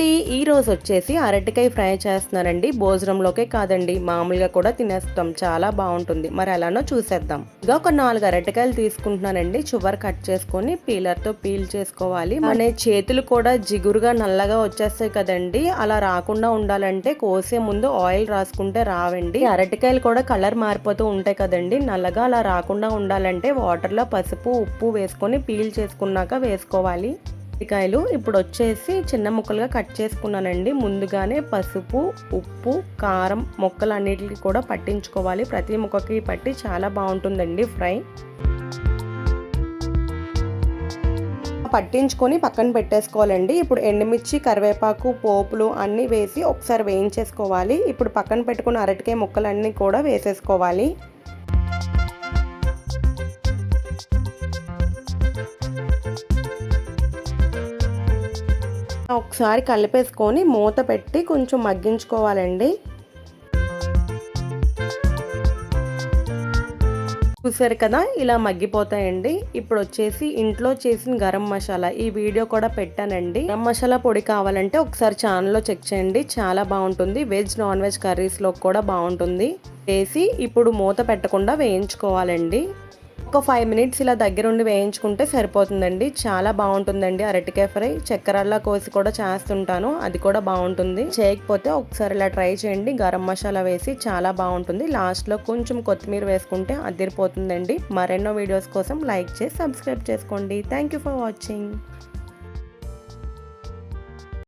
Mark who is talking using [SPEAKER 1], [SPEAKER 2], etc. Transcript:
[SPEAKER 1] అండి ఈ రోజు వచ్చేసి అరటికాయ ఫ్రై చేస్తున్నానండి భోజనంలోకే కాదండి మామూలుగా కూడా తినేస్తాం. చాలా బాగుంటుంది. మరి ఎలానో చూసేద్దాం. ఇంకా ఒక నాలుగు అరటికాయలు తీసుకుంటున్నానండి. చువర్ కట్ చేసుకొని పీలర్తో పీల్ చేసుకోవాలి. మన చేతులు కూడా జిగురుగా నల్లగా వచ్చేస్తాయి కదండి. అలా రాకుండా ఉండాలంటే కోసే ముందు ఆయిల్ రాసుకుంటే రావండి. అరటికాయలు కూడా కలర్ మారిపోతూ ఉంటాయి కదండి. నల్లగా అలా రాకుండా ఉండాలంటే వాటర్లో పసుపు ఉప్పు వేసుకొని పీల్ చేసుకున్నాక వేసుకోవాలి. అరటికాయలు ఇప్పుడు వచ్చేసి చిన్న ముక్కలుగా కట్ చేసుకున్నానండి. ముందుగానే పసుపు ఉప్పు కారం ముక్కలు అన్నిటికి కూడా పట్టించుకోవాలి. ప్రతి ముక్కకి పట్టి చాలా బాగుంటుందండి ఫ్రై. పట్టించుకొని పక్కన పెట్టేసుకోవాలండి. ఇప్పుడు ఎండుమిర్చి కరివేపాకు పోపులు అన్నీ వేసి ఒకసారి వేయించేసుకోవాలి. ఇప్పుడు పక్కన పెట్టుకున్న అరటికాయ ముక్కలన్నీ కూడా వేసేసుకోవాలి. ఒకసారి కలిపేసుకొని మూత పెట్టి కొంచెం మగ్గించుకోవాలండి. చూసారు కదా ఇలా మగ్గిపోతాయండి. ఇప్పుడు వచ్చేసి ఇంట్లో చేసిన గరం మసాలా. ఈ వీడియో కూడా పెట్టానండి. గరం మసాలా పొడి కావాలంటే ఒకసారి ఛానల్లో చెక్ చేయండి. చాలా బాగుంటుంది. వెజ్ నాన్ వెజ్ కర్రీస్లో కూడా బాగుంటుంది. వేసి ఇప్పుడు మూత పెట్టకుండా వేయించుకోవాలండి. ఒక ఫైవ్ మినిట్స్ ఇలా దగ్గరుండి వేయించుకుంటే సరిపోతుందండి. చాలా బాగుంటుందండి అరటికాయ ఫ్రై. చక్కెరల్లా కోసి కూడా చేస్తుంటాను. అది కూడా బాగుంటుంది. చేయకపోతే ఒకసారి ఇలా ట్రై చేయండి. గరం మసాలా వేసి చాలా బాగుంటుంది. లాస్ట్లో కొంచెం కొత్తిమీర వేసుకుంటే అదిరిపోతుందండి. మరెన్నో వీడియోస్ కోసం లైక్ చేసి సబ్స్క్రైబ్ చేసుకోండి. Thank you for watching